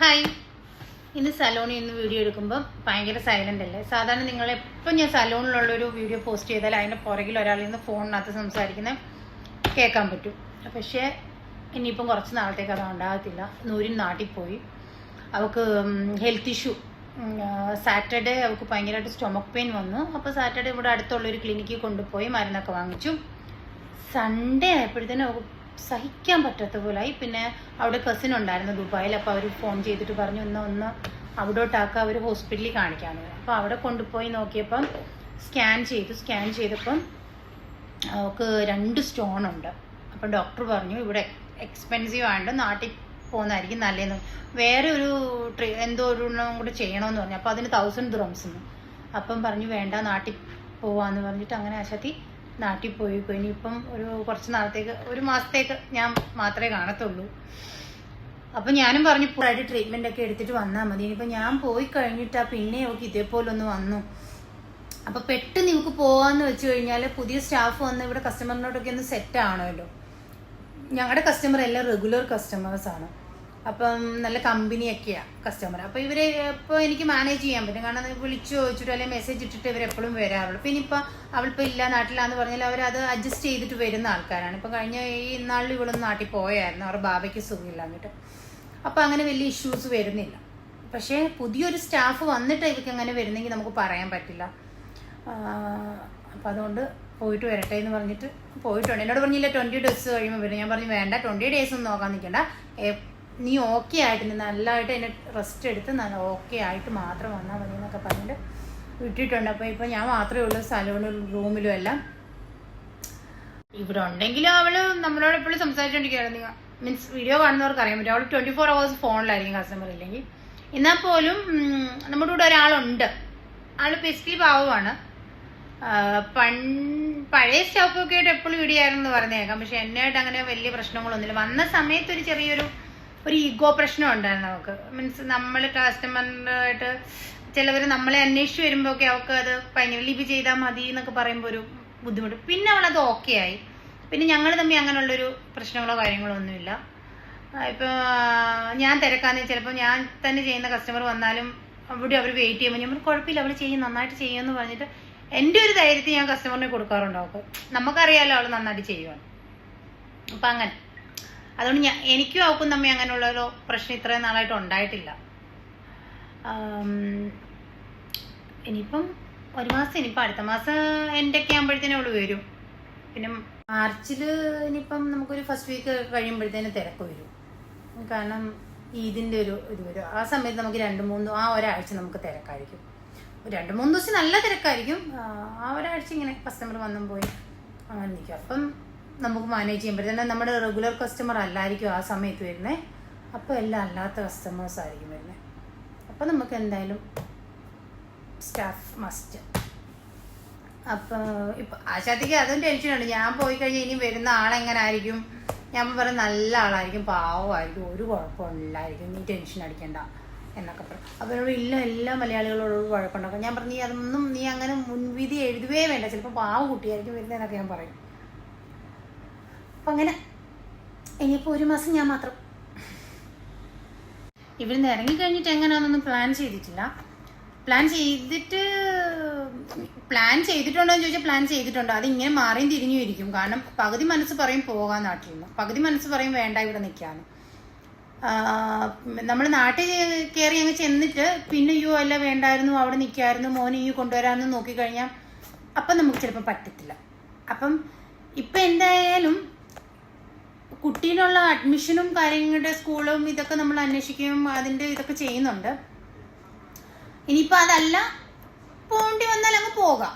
Hi ഇന്ന് സലോണിൽ നിന്ന് video എടുക്കുമ്പോൾ ഭയങ്കര സൈലന്റ് അല്ലേ? സാധാരണ നിങ്ങൾ എപ്പോൾ ഞാൻ സലോണിലുള്ളൊരു വീഡിയോ പോസ്റ്റ് ചെയ്താൽ അതിന്റെ പുറകിൽ ഒരാളിൽ നിന്ന് ഫോണിനകത്ത് സംസാരിക്കുന്നത് കേൾക്കാൻ പറ്റും. പക്ഷേ ഇനിയിപ്പം കുറച്ച് നാളത്തേക്ക് അത് ഉണ്ടാകത്തില്ല. നൂരിൻ നാട്ടിൽ പോയി. അവൾക്ക് ഹെൽത്ത് ഇഷ്യൂ സാറ്റർഡേ അവൾക്ക് ഭയങ്കരമായിട്ട് സ്റ്റൊമക് പെയിൻ വന്നു. അപ്പോൾ സാറ്റർഡേ ഇവിടെ അടുത്തുള്ളൊരു ക്ലിനിക്കിൽ കൊണ്ടുപോയി മരുന്നൊക്കെ വാങ്ങിച്ചു. സൺഡേ ആയപ്പോഴത്തേനും അവൾക്ക് സഹിക്കാൻ പറ്റാത്ത പോലായി. പിന്നെ അവിടെ കസിൻ ഉണ്ടായിരുന്നു ദുബായിൽ. അപ്പോൾ അവർ ഫോൺ ചെയ്തിട്ട് പറഞ്ഞു ഒന്ന് ഒന്ന് അവിടോട്ടാക്കുക അവർ ഹോസ്പിറ്റലിൽ കാണിക്കാമെന്ന് അപ്പോൾ അവിടെ കൊണ്ടുപോയി നോക്കിയപ്പം സ്കാൻ ചെയ്തു. സ്കാൻ ചെയ്തപ്പം അവൾക്ക് രണ്ട് സ്റ്റോൺ ഉണ്ട്. അപ്പം ഡോക്ടർ പറഞ്ഞു ഇവിടെ എക്സ്പെൻസീവ് ആയതുകൊണ്ട് നാട്ടിൽ പോകുന്നതായിരിക്കും നല്ലതെന്ന്. വേറെ ഒരു എന്തോ ഒരു കൂടെ ചെയ്യണമെന്ന് പറഞ്ഞു. അപ്പോൾ അതിന് തൗസൻഡ് ദ്രംസ് അപ്പം പറഞ്ഞു വേണ്ട നാട്ടിൽ പോവാന്ന് പറഞ്ഞിട്ട് അങ്ങനെ ആശാത്തി നാട്ടിൽ പോയി ഇനിയിപ്പം ഒരു കുറച്ച് നാളത്തേക്ക് ഒരു മാസത്തേക്ക് ഞാൻ മാത്രമേ കാണത്തുള്ളൂ. അപ്പം ഞാനും പറഞ്ഞു പോയിട്ട് ട്രീറ്റ്മെന്റ് ഒക്കെ എടുത്തിട്ട് വന്നാൽ മതി. ഇനിയിപ്പോൾ ഞാൻ പോയി കഴിഞ്ഞിട്ടാ പിന്നെ അവൾക്ക് ഇതേപോലെ ഒന്ന് വന്നു. അപ്പൊ പെട്ടെന്ന് നിങ്ങൾക്ക് പോവാന്ന് വെച്ച് കഴിഞ്ഞാൽ പുതിയ സ്റ്റാഫ് വന്ന് ഇവിടെ കസ്റ്റമറിനോടൊക്കെ ഒന്ന് സെറ്റ് ആണല്ലോ. ഞങ്ങളുടെ കസ്റ്റമർ എല്ലാം റെഗുലർ കസ്റ്റമേഴ്സ് ആണ്. അപ്പം നല്ല കമ്പനിയൊക്കെയാണ് കസ്റ്റമർ അപ്പോൾ ഇവരെ ഇപ്പോൾ എനിക്ക് മാനേജ് ചെയ്യാൻ പറ്റും. കാരണം വിളിച്ചു ചോദിച്ചിട്ട് അല്ലെങ്കിൽ മെസ്സേജ് ഇട്ടിട്ട് ഇവർ എപ്പോഴും വരാറുള്ളൂ. പിന്നെ ഇപ്പോൾ അവളിപ്പോൾ ഇല്ല നാട്ടിലാന്ന് പറഞ്ഞാൽ അവർ അത് അഡ്ജസ്റ്റ് ചെയ്തിട്ട് വരുന്ന ആൾക്കാരാണ്. ഇപ്പം കഴിഞ്ഞ ഈ നാളിൽ ഇവളൊന്ന് നാട്ടിൽ പോയായിരുന്നു. അവരുടെ ബാബയ്ക്ക് സുഖമില്ല എന്നിട്ട് അപ്പോൾ അങ്ങനെ വലിയ ഇഷ്യൂസ് വരുന്നില്ല. പക്ഷേ പുതിയൊരു സ്റ്റാഫ് വന്നിട്ട് ഇവർക്ക് അങ്ങനെ വരുന്നെങ്കിൽ നമുക്ക് പറയാൻ പറ്റില്ല. അപ്പം അതുകൊണ്ട് പോയിട്ട് വരട്ടെ എന്ന് പറഞ്ഞിട്ട് പോയിട്ടുണ്ട്. എന്നോട് പറഞ്ഞില്ല ട്വന്റി ഡേയ്സ് കഴിയുമ്പോൾ വരും. ഞാൻ പറഞ്ഞു വേണ്ട ട്വന്റി ഡേയ്സ് ഒന്നും നോക്കാൻ നിൽക്കണ്ട നീ ഓക്കെ ആയിട്ട് നല്ലതായിട്ട് അതിനെ റെസ്റ്റ് എടുത്ത് നല്ല ഓക്കെ ആയിട്ട് മാത്രം വന്നാൽ മതി എന്നൊക്കെ പറഞ്ഞിട്ട് വിട്ടിട്ടുണ്ട്. അപ്പോൾ ഇപ്പോൾ ഞാൻ മാത്രമേ ഉള്ളൂ സലൂണിലും റൂമിലും എല്ലാം. ഇവിടെ ഉണ്ടെങ്കിലും അവൾ നമ്മളോട് എപ്പോഴും സംസാരിച്ചോണ്ടിരിക്കുകയായിരുന്നു മീൻസ് വീഡിയോ കാണുന്നവർക്ക് അറിയാൻ പറ്റും. അവൾ ട്വന്റി ഫോർ അവേഴ്സ് ഫോണിലായിരിക്കും കസ്റ്റമർ ഇല്ലെങ്കിൽ. എന്നാൽ പോലും നമ്മുടെ കൂടെ ഒരാളുണ്ട്. ആൾ ബേസിക്കലി പാവമാണ്. പൺ പഴയ സ്റ്റോക്കൊക്കെ ആയിട്ട് എപ്പോഴും ഇടിയായിരുന്നു പറഞ്ഞേക്കാം. പക്ഷെ എന്നെ ആയിട്ട് അങ്ങനെ വലിയ പ്രശ്നങ്ങളൊന്നുമില്ല. വന്ന സമയത്ത് ഒരു ചെറിയൊരു ഒരു ഈഗോ പ്രശ്നം ഉണ്ടായിരുന്നു നമുക്ക്. മീൻസ് നമ്മൾ കസ്റ്റമറിനായിട്ട് ചിലവർ നമ്മളെ അന്വേഷിച്ച് വരുമ്പോഴൊക്കെ അവൾക്ക് അത് ഭയങ്കര ലിപി ചെയ്താൽ മതി എന്നൊക്കെ പറയുമ്പോൾ ഒരു ബുദ്ധിമുട്ട്. പിന്നെ അവളത് ഓക്കെ ആയി. പിന്നെ ഞങ്ങൾ തമ്മിൽ അങ്ങനെയുള്ളൊരു പ്രശ്നങ്ങളോ കാര്യങ്ങളോ ഒന്നുമില്ല. ഇപ്പോൾ ഞാൻ തിരക്കാന്ന് ചിലപ്പോൾ ഞാൻ തന്നെ ചെയ്യുന്ന കസ്റ്റമർ വന്നാലും അവിടെ അവർ വെയിറ്റ് ചെയ്യുമ്പോൾ ഞാൻ കുഴപ്പമില്ല അവൾ ചെയ്യും നന്നായിട്ട് ചെയ്യുമെന്ന് പറഞ്ഞിട്ട് എന്റെ ഒരു ധൈര്യത്തിൽ ഞാൻ കസ്റ്റമറിനെ കൊടുക്കാറുണ്ടോ അവൾക്ക്. നമുക്കറിയാലോ അവൾ നന്നായിട്ട് ചെയ്യുവാണ്. അപ്പം അങ്ങനെ. അതുകൊണ്ട് ഞാൻ എനിക്കും അവൾക്കും തമ്മിൽ അങ്ങനെയുള്ളൊരു പ്രശ്നം ഇത്രയും നാളായിട്ട് ഉണ്ടായിട്ടില്ല. ഇനിയിപ്പം ഒരു മാസം ഇനിയിപ്പം അടുത്ത മാസം എന്റെ ഒക്കെ ആകുമ്പോഴത്തേനും അവൾ വരും. പിന്നെ മാർച്ചിൽ ഇനിയിപ്പം നമുക്കൊരു ഫസ്റ്റ് വീക്ക് കഴിയുമ്പോഴത്തേനും തിരക്ക് വരും. കാരണം ഈദിന്റെ ഒരു ഇത് വരും. ആ സമയത്ത് നമുക്ക് രണ്ട് മൂന്ന് ആ ഒരാഴ്ച നമുക്ക് തിരക്കായിരിക്കും. രണ്ട് മൂന്ന് ദിവസം നല്ല തിരക്കായിരിക്കും. ആ ഒരാഴ്ച ഇങ്ങനെ കസ്റ്റമർ വന്നും പോയി. അങ്ങനെ നിൽക്കും അപ്പം നമുക്ക് മാനേജ് ചെയ്യാൻ പറ്റും. തന്നെ നമ്മുടെ റെഗുലർ കസ്റ്റമർ അല്ലായിരിക്കും ആ സമയത്ത് വരുന്നത് അപ്പോൾ എല്ലാം അല്ലാത്ത കസ്റ്റമേഴ്സ് ആയിരിക്കും വരുന്നത് അപ്പോൾ നമുക്ക് എന്തായാലും സ്റ്റാഫ് മസ്റ്റ് അപ്പോൾ ഇപ്പം ആശാത്തിക്ക് അതും ടെൻഷനുണ്ട് ഞാൻ പോയി കഴിഞ്ഞാൽ ഇനി വരുന്ന ആളെങ്ങനെ ആയിരിക്കും? ഞാൻ പറയും നല്ല ആളായിരിക്കും പാവമായിരിക്കും ഒരു കുഴപ്പമില്ലായിരിക്കും നീ ടെൻഷൻ അടിക്കണ്ട എന്നൊക്കെ പറയും അപ്പോൾ ഇല്ല എല്ലാ മലയാളികളോടും കുഴപ്പമുണ്ടാക്കും ഞാൻ പറഞ്ഞു നീ അതൊന്നും നീ അങ്ങനെ മുൻവിധി എഴുതുവേ വേണ്ട. ചിലപ്പോൾ പാവ കുട്ടിയായിരിക്കും വരുന്നതെന്നൊക്കെ ഞാൻ പറയും. അങ്ങനെ. ഇനിയിപ്പോൾ ഒരു മാസം ഞാൻ മാത്രം. ഇവിടുന്ന് ഇറങ്ങി കഴിഞ്ഞിട്ട് എങ്ങനെയാണെന്നൊന്നും പ്ലാൻ ചെയ്തിട്ടില്ല. പ്ലാൻ ചെയ്തിട്ട് പ്ലാൻ ചെയ്തിട്ടുണ്ടോ എന്ന് ചോദിച്ചാൽ പ്ലാൻ ചെയ്തിട്ടുണ്ടോ. അത് ഇങ്ങനെ മാറിയും തിരിഞ്ഞു ഇരിക്കും. കാരണം പകുതി മനസ്സ് പറയും പോകാൻ നാട്ടിൽ നിന്ന്. പകുതി മനസ്സ് പറയും വേണ്ട ഇവിടെ നിൽക്കാന്ന് നമ്മൾ നാട്ടിൽ കയറി അങ്ങ് ചെന്നിട്ട് പിന്നെ അയ്യോ അല്ല വേണ്ടായിരുന്നു അവിടെ നിൽക്കായിരുന്നു മോനെ ഈ കൊണ്ടുവരാമെന്ന് നോക്കിക്കഴിഞ്ഞാൽ അപ്പം നമുക്ക് ചിലപ്പോൾ പറ്റത്തില്ല. അപ്പം ഇപ്പം എന്തായാലും കുട്ടീനുള്ള അഡ്മിഷനും കാര്യങ്ങളുടെ സ്കൂളും ഇതൊക്കെ നമ്മൾ അന്വേഷിക്കുകയും അതിന്റെ ഇതൊക്കെ ചെയ്യുന്നുണ്ട്. ഇനിയിപ്പോൾ അതല്ല പോണ്ടി വന്നാൽ അങ്ങ് പോകാം.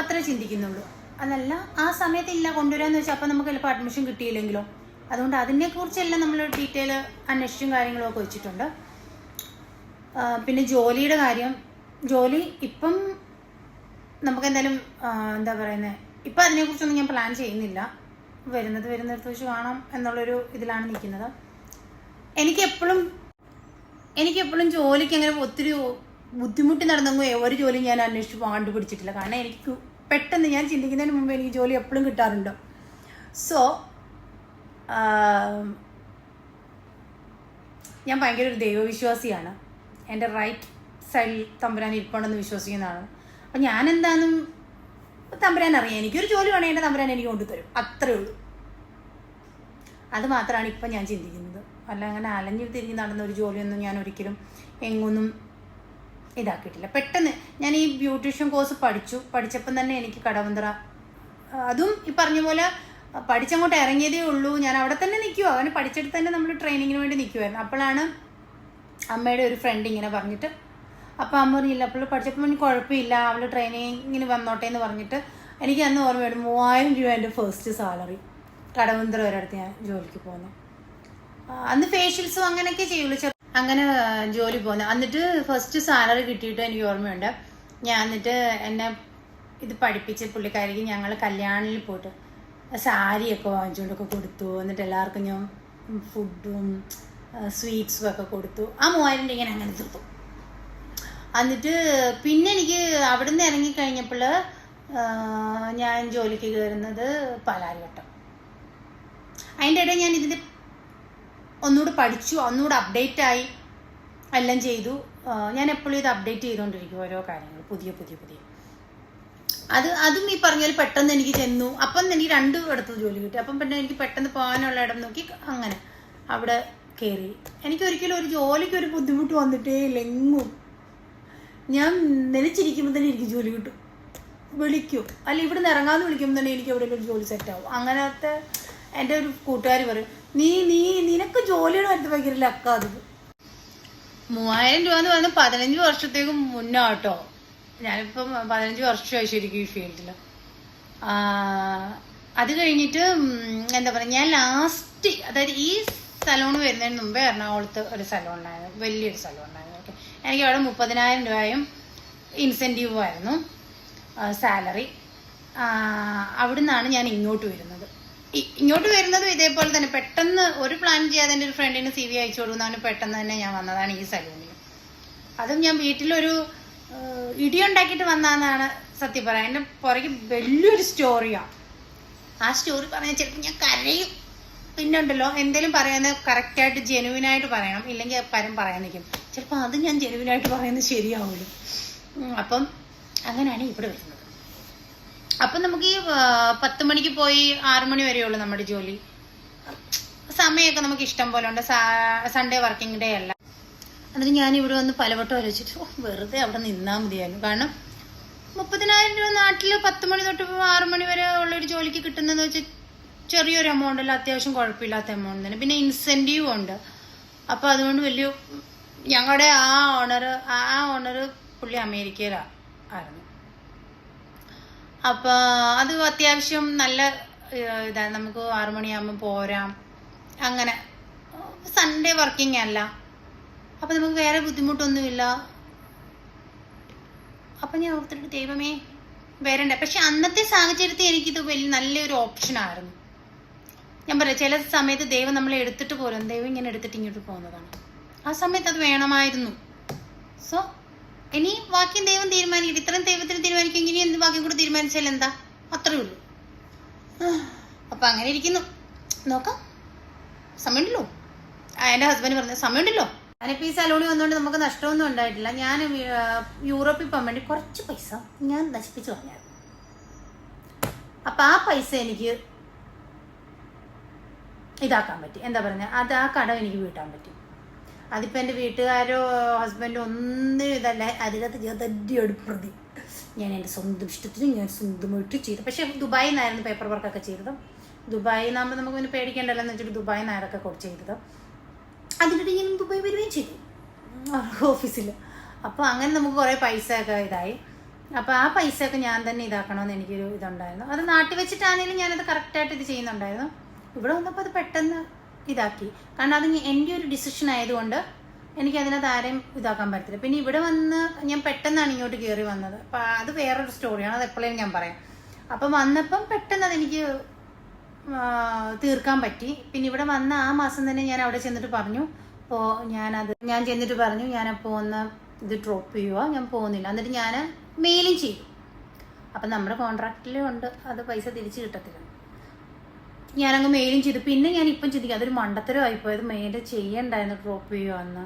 അത്ര ചിന്തിക്കുന്നുള്ളൂ. അതല്ല ആ സമയത്ത് ഇല്ല കൊണ്ടുവരാന്ന് വെച്ചാൽ അപ്പം നമുക്ക് ചിലപ്പോൾ അഡ്മിഷൻ കിട്ടിയില്ലെങ്കിലോ? അതുകൊണ്ട് അതിനെക്കുറിച്ചെല്ലാം നമ്മൾ ഡീറ്റെയിൽ അന്വേഷിച്ചും കാര്യങ്ങളും ഒക്കെ വെച്ചിട്ടുണ്ട്. പിന്നെ ജോലിയുടെ കാര്യം. ജോലി ഇപ്പം നമുക്ക് എന്തായാലും എന്താ പറയുന്നത് ഇപ്പം അതിനെക്കുറിച്ചൊന്നും ഞാൻ പ്ലാൻ ചെയ്യുന്നില്ല. വരുന്നത് വരുന്നിടത്ത് വെച്ച് കാണാം എന്നുള്ളൊരു ഇതിലാണ് നിൽക്കുന്നത്. എനിക്കെപ്പോഴും എനിക്കെപ്പോഴും ജോലിക്ക് അങ്ങനെ ഒത്തിരി ബുദ്ധിമുട്ടി നടന്നെങ്കിൽ ഒരു ജോലി ഞാൻ അന്വേഷിച്ച് കണ്ടുപിടിച്ചിട്ടില്ല. കാരണം എനിക്ക് പെട്ടെന്ന് ഞാൻ ചിന്തിക്കുന്നതിന് മുമ്പ് എനിക്ക് ജോലി എപ്പോഴും കിട്ടാറുണ്ട്. സോ ഞാൻ ഭയങ്കര ഒരു ദൈവവിശ്വാസിയാണ്. എന്റെ റൈറ്റ് സൈഡിൽ തമ്പുരാൻ ഇരിപ്പുണ്ടെന്ന് വിശ്വസിക്കുന്നതാണ്. അപ്പം ഞാൻ എന്താണെന്നും തമ്പുരാൻ അറിയാം. എനിക്കൊരു ജോലി വേണേണ്ട തമ്പുരാൻ എനിക്ക് കൊണ്ടുതരും. അത്രേ ഉള്ളൂ. അത് മാത്രമാണ് ഇപ്പം ഞാൻ ചിന്തിക്കുന്നത്. അല്ല അങ്ങനെ അലഞ്ഞു തിരിഞ്ഞ് നടന്ന ഒരു ജോലിയൊന്നും ഞാൻ ഒരിക്കലും എങ്ങൊന്നും ഇതാക്കിയിട്ടില്ല. പെട്ടെന്ന് ഞാൻ ഈ ബ്യൂട്ടീഷ്യൻ കോഴ്സ് പഠിച്ചു. പഠിച്ചപ്പം തന്നെ എനിക്ക് കടവന്തറ അതും ഈ പറഞ്ഞ പോലെ പഠിച്ചങ്ങോട്ട് ഇറങ്ങിയതേ ഉള്ളൂ. ഞാൻ അവിടെ തന്നെ നിൽക്കുമോ അവന് പഠിച്ചിട്ട് തന്നെ നമ്മൾ ട്രെയിനിങ്ങിന് വേണ്ടി നിൽക്കുമായിരുന്നു അപ്പോഴാണ് അമ്മയുടെ ഒരു ഫ്രണ്ട് ഇങ്ങനെ പറഞ്ഞിട്ട് അപ്പോൾ അമ്മ പറഞ്ഞില്ല അപ്പോൾ പഠിച്ചപ്പോൾ എനിക്ക് കുഴപ്പമില്ല. അവൾ ട്രെയിനിങ്ങിന് വന്നോട്ടെ എന്ന് പറഞ്ഞിട്ട് എനിക്ക് അന്ന് ഓർമ്മയുണ്ട് മൂവായിരം രൂപ എന്റെ ഫസ്റ്റ് സാലറി കടവന്തര ഒരിടത്ത് ഞാൻ ജോലിക്ക് പോകുന്നു അന്ന് ഫേഷ്യൽസും അങ്ങനെയൊക്കെ ചെയ്യുള്ളൂ. അങ്ങനെ ജോലി പോകുന്നു എന്നിട്ട് ഫസ്റ്റ് സാലറി കിട്ടിയിട്ട് എനിക്ക് ഓർമ്മയുണ്ട്. ഞാൻ എന്നിട്ട് എന്നെ ഇത് പഠിപ്പിച്ച് പുള്ളിക്കാരിക്ക് ഞങ്ങൾ കല്യാണിൽ പോയിട്ട് സാരിയൊക്കെ വാങ്ങിച്ചുകൊണ്ടൊക്കെ കൊടുത്തു. എന്നിട്ട് എല്ലാവർക്കും ഞാൻ ഫുഡും സ്വീറ്റ്സും ഒക്കെ കൊടുത്തു. ആ മൂവായിരം രൂപ ഇങ്ങനെ അങ്ങനെ തീർത്തു. എന്നിട്ട് പിന്നെ എനിക്ക് അവിടുന്ന് ഇറങ്ങിക്കഴിഞ്ഞപ്പോൾ ഞാൻ ജോലിക്ക് കയറുന്നത് പാലാരിവട്ടം. അതിന്റെ ഇടയിൽ ഞാൻ ഇതിന്റെ ഒന്നുകൂടെ പഠിച്ചു ഒന്നുകൂടെ അപ്ഡേറ്റ് ആയി എല്ലാം ചെയ്തു. ഞാൻ എപ്പോഴും ഇത് അപ്ഡേറ്റ് ചെയ്തുകൊണ്ടിരിക്കും ഓരോ കാര്യങ്ങൾ പുതിയ പുതിയ പുതിയ. അത് അതും ഈ പറഞ്ഞ പോലെ പെട്ടെന്ന് എനിക്ക് ചെന്നു. അപ്പം എനിക്ക് രണ്ടു ഇടത്ത് ജോലി കിട്ടി. അപ്പം പിന്നെ എനിക്ക് പെട്ടെന്ന് പോകാനുള്ള ഇടം നോക്കി അങ്ങനെ അവിടെ കയറി എനിക്ക് ഒരിക്കലും ഒരു ജോലിക്ക് ഒരു ബുദ്ധിമുട്ട് വന്നിട്ടേ ഇല്ല എങ്ങും. ഞാൻ നിലച്ചിരിക്കുമ്പോൾ തന്നെ എനിക്ക് ജോലി കിട്ടും. വിളിക്കും. അല്ല ഇവിടെ നിന്ന് ഇറങ്ങാമെന്ന് വിളിക്കുമ്പോൾ തന്നെ എനിക്ക് അവിടെ ഒരു ജോലി സെറ്റ് ആവും. അങ്ങനത്തെ എന്റെ ഒരു കൂട്ടുകാർ പറയും നീ നീ നിനക്ക് ജോലിയുടെ കാര്യത്തിൽ ഭയങ്കര ലക്കാത് മൂവായിരം രൂപ എന്ന് പറഞ്ഞാൽ പതിനഞ്ച് വർഷത്തേക്ക് മുന്നേ കേട്ടോ ഞാനിപ്പം പതിനഞ്ച് വർഷമായി ശരിക്കും ഈ ഫീൽഡിൽ അത് കഴിഞ്ഞിട്ട് എന്താ പറയുക ഞാൻ ലാസ്റ്റ് അതായത് ഈ സലോൺ വരുന്നതിന് മുമ്പേ എറണാകുളത്ത് ഒരു സലോൺ ഉണ്ടായിരുന്നു. വലിയൊരു സലോൺ ഉണ്ടായിരുന്നു. എനിക്ക് അവിടെ മുപ്പതിനായിരം രൂപയും ഇൻസെന്റീവും ആയിരുന്നു. സാലറി അവിടെ നിന്നാണ് ഞാൻ ഇങ്ങോട്ട് വരുന്നത്. ഇങ്ങോട്ട് വരുന്നതും ഇതേപോലെ തന്നെ. പെട്ടെന്ന് ഒരു പ്ലാൻ ചെയ്യാതെ എന്റെ ഒരു ഫ്രണ്ടിന് സി വി അയച്ചു കൊടുക്കുന്നവന് പെട്ടെന്ന് തന്നെ ഞാൻ വന്നതാണ് ഈ സലൂണിൽ അതും ഞാൻ വീട്ടിലൊരു ഇടിയുണ്ടാക്കിയിട്ട് വന്നതെന്നാണ് സത്യം പറയാം. എന്റെ പുറകെ വലിയൊരു സ്റ്റോറിയാണ് ആ സ്റ്റോറി പറഞ്ഞാൽ ചിലപ്പോൾ ഞാൻ കരയും. പിന്നെ ഉണ്ടല്ലോ എന്തെങ്കിലും പറയുന്നത് കറക്റ്റായിട്ട് ജെനുവിനായിട്ട് പറയണം ഇല്ലെങ്കിൽ പരം പറയാൻ നിൽക്കും ചിലപ്പോൾ അത് ഞാൻ ജെനുവിൻ ആയിട്ട് പറയുന്നത് ശരിയാവുള്ളൂ അപ്പം അങ്ങനെയാണ് ഇവിടെ വരുന്നത്. അപ്പം നമുക്ക് ഈ പത്ത് മണിക്ക് പോയി ആറു മണി വരെയുള്ളൂ നമ്മുടെ ജോലി. സമയമൊക്കെ നമുക്ക് ഇഷ്ടം പോലെ ഉണ്ട്. സൺഡേ വർക്കിംഗ് ഡേ അല്ല. എന്നിട്ട് ഞാൻ ഇവിടെ വന്ന് പലവട്ടം ആലോചിച്ചിട്ട് വെറുതെ അവിടെ നിന്നാൽ മതിയായിരുന്നു. കാരണം മുപ്പതിനായിരം രൂപ നാട്ടിൽ പത്ത് മണി തൊട്ട് ആറു മണി വരെ ഉള്ള ഒരു ജോലിക്ക് കിട്ടുന്നതെന്ന് വെച്ചാൽ ചെറിയൊരു എമൗണ്ട് അല്ല അത്യാവശ്യം കുഴപ്പമില്ലാത്ത എമൗണ്ട് തന്നെ. പിന്നെ ഇൻസെന്റീവ് ഉണ്ട്. അപ്പോൾ അതുകൊണ്ട് വലിയ ഞങ്ങളുടെ ആ ഓണർ ആ ഓണർ പുള്ളി അമേരിക്കയിലാണ് ആയിരുന്നു. അപ്പോൾ അത് അത്യാവശ്യം നല്ല ഇതാണ്. നമുക്ക് ആറു മണിയാകുമ്പോൾ പോരാം. അങ്ങനെ. സൺഡേ വർക്കിംഗ് അല്ല. അപ്പം നമുക്ക് വേറെ ബുദ്ധിമുട്ടൊന്നുമില്ല. അപ്പം ഞാൻ ഓർത്തിട്ട് ദൈവമേ വരണ്ട. പക്ഷെ അന്നത്തെ സാഹചര്യത്തിൽ എനിക്കിത് വലിയ നല്ലൊരു ഓപ്ഷനായിരുന്നു ഞാൻ പറയാം ചില സമയത്ത് ദൈവം നമ്മളെ എടുത്തിട്ട് പോലും ദൈവം ഇങ്ങനെ എടുത്തിട്ട് ഇങ്ങോട്ട് പോകുന്നതാണ്. ആ സമയത്ത് അത് വേണമായിരുന്നു. സോ ഇനി വാക്യം ദൈവം തീരുമാനിക്കും ഇത്രയും ദൈവത്തിന് തീരുമാനിക്കും ഇനി എന്ത് വാക്യം കൂടെ തീരുമാനിച്ചാൽ എന്താ? അത്രേ ഉള്ളൂ. അപ്പൊ അങ്ങനെ ഇരിക്കുന്നു. നോക്കാം. സമയമുണ്ടല്ലോ. എന്റെ ഹസ്ബൻഡ് പറഞ്ഞു സമയമുണ്ടല്ലോ. ഞാനിപ്പോൾ ഈ സലൂണിൽ വന്നുകൊണ്ട് നമുക്ക് നഷ്ടമൊന്നും ഉണ്ടായിട്ടില്ല. ഞാൻ യൂറോപ്പിൽ പോകാൻ വേണ്ടി കുറച്ച് പൈസ ഞാൻ നശിപ്പിച്ചു പറഞ്ഞായിരുന്നു അപ്പം ആ പൈസ എനിക്ക് ഇതാക്കാൻ പറ്റി. എന്താ പറയുക അത് ആ കടം എനിക്ക് വീട്ടാൻ പറ്റി. അതിപ്പോൾ എന്റെ വീട്ടുകാരോ ഹസ്ബൻഡോ ഒന്നും ഇതല്ല. അതിനകത്ത് തന്നെയാണ് പ്രതി. ഞാൻ എന്റെ സ്വന്തം ഇഷ്ടത്തിന് ഞാൻ സ്വന്തമായിട്ട് ചെയ്തു. പക്ഷേ ദുബായിൽ നിന്നായിരുന്നു പേപ്പർ വർക്കൊക്കെ ചെയ്തത്. ദുബായിൽ നിന്നാകുമ്പോൾ നമുക്ക് പിന്നെ പേടിക്കേണ്ടല്ലോ എന്ന് വെച്ചിട്ട് ദുബായിൽ നിന്നാണ് കുറച്ച് ചെയ്തത്. അതിനിടയിൽ ഞാൻ ദുബായ് വരികയും ചെയ്തു. ഓഫീസിൽ അപ്പോൾ അങ്ങനെ നമുക്ക് കുറേ പൈസ ഒക്കെ ഇതായി. അപ്പോൾ ആ പൈസ ഒക്കെ ഞാൻ തന്നെ ഇതാക്കണമെന്ന് എനിക്കൊരു ഇതുണ്ടായിരുന്നു. അത് നാട്ടിൽ വെച്ചിട്ടാണെങ്കിലും ഞാനത് കറക്റ്റായിട്ട് ഇത് ചെയ്യുന്നുണ്ടായിരുന്നു. ഇവിടെ വന്നപ്പോൾ അത് പെട്ടെന്ന് ഇതാക്കി. കാരണം അത് ഞാൻ- എന്റെ ഒരു ഡിസിഷൻ ആയതുകൊണ്ട് എനിക്ക് അതിനകത്ത് ആരെയും ഇതാക്കാൻ പറ്റത്തില്ല. പിന്നെ ഇവിടെ വന്ന് ഞാൻ പെട്ടെന്നാണ് ഇങ്ങോട്ട് കയറി വന്നത്. അപ്പം അത് വേറൊരു സ്റ്റോറിയാണ് അത് എപ്പോഴേലും ഞാൻ പറയാം. അപ്പം വന്നപ്പം പെട്ടെന്ന് അതെനിക്ക് തീർക്കാൻ പറ്റി. പിന്നെ ഇവിടെ വന്ന ആ മാസം തന്നെ ഞാൻ അവിടെ ചെന്നിട്ട് പറഞ്ഞു അപ്പോൾ ഞാനത് ഞാൻ ചെന്നിട്ട് പറഞ്ഞു ഞാനപ്പോൾ ഒന്ന് ഇത് ഡ്രോപ്പ് ചെയ്യുക ഞാൻ പോകുന്നില്ല. എന്നിട്ട് ഞാൻ മെയിലും ചെയ്തു. അപ്പം നമ്മുടെ കോൺട്രാക്റ്റിലും ഉണ്ട്. അത് പൈസ തിരിച്ച് കിട്ടത്തില്ല. ഞാനങ്ങ് മെയിലും ചെയ്തു. പിന്നെ ഞാൻ ഇപ്പം ചിന്തിക്കും അതൊരു മണ്ടത്തരമായി പോയത് മെയിൽ ചെയ്യണ്ടായിരുന്നു ഡ്രോപ്പ് ചെയ്യുമെന്ന്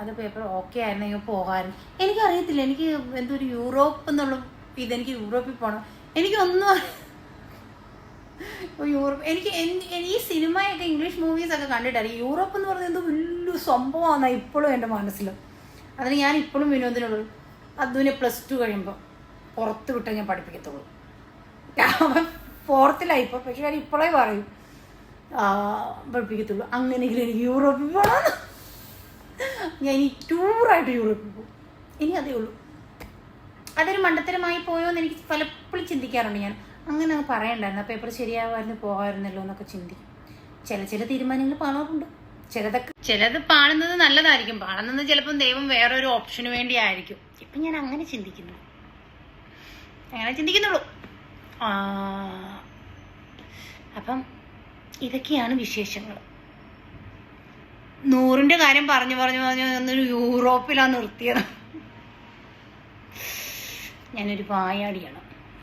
അത് പേപ്പർ ഓക്കെ ആയിരുന്നെങ്കിൽ പോകാമായിരുന്നു. എനിക്കറിയത്തില്ല എനിക്ക് എന്തോ ഒരു യൂറോപ്പ് എന്നുള്ള ഇതെനിക്ക് യൂറോപ്പിൽ പോകണം എനിക്കൊന്നും യൂറോപ്പ് എനിക്ക് ഈ സിനിമയൊക്കെ ഇംഗ്ലീഷ് മൂവീസ് ഒക്കെ കണ്ടിട്ടറിയാം യൂറോപ്പ് എന്ന് പറയുന്നത് എന്തോ വലിയ സംഭവമാണ് ഇപ്പോഴും എന്റെ മനസ്സിൽ. അതിന് ഞാൻ ഇപ്പോഴും വിനോദിനുള്ളൂ അതുവിനെ പ്ലസ് ടു കഴിയുമ്പോൾ പുറത്ത് വിട്ടേ ഞാൻ പഠിപ്പിക്കത്തുള്ളൂ. ഫോർത്തിലായി ഇപ്പോൾ പക്ഷെ ഞാൻ ഇപ്പോഴേ പറയും പഠിപ്പിക്കത്തുള്ളൂ. അങ്ങനെയെങ്കിലും എനിക്ക് യൂറോപ്പിൽ പോകണം ഞാൻ ഈ ടൂറായിട്ട് യൂറോപ്പിൽ പോകും. ഇനി അതേ ഉള്ളൂ. അതൊരു മണ്ടത്തരമായി പോയോ എന്ന് എനിക്ക് പലപ്പോഴും ചിന്തിക്കാറുണ്ട് ഞാൻ. അങ്ങനെ അങ്ങ് പറയണ്ടായിരുന്നു. പേപ്പർ ശരിയാവായിരുന്നു പോകാമായിരുന്നല്ലോ എന്നൊക്കെ ചിന്തിക്കും. ചില ചില തീരുമാനങ്ങൾ പാടാറുണ്ട് ചിലതൊക്കെ ചിലത് പാടുന്നത് നല്ലതായിരിക്കും. പാടുന്നത് ചിലപ്പം ദൈവം വേറൊരു ഓപ്ഷന് വേണ്ടി ആയിരിക്കും. ഇപ്പം ഞാൻ അങ്ങനെ ചിന്തിക്കുന്നു. അങ്ങനെ ചിന്തിക്കുന്നുള്ളൂ. അപ്പം ഇതൊക്കെയാണ് വിശേഷങ്ങൾ. നൂറിന്റെ കാര്യം പറഞ്ഞു പറഞ്ഞു പറഞ്ഞു എന്നൊരു യൂറോപ്പിലാണ് നിർത്തിയത്. ഞാനൊരു വായാടിയാണ്.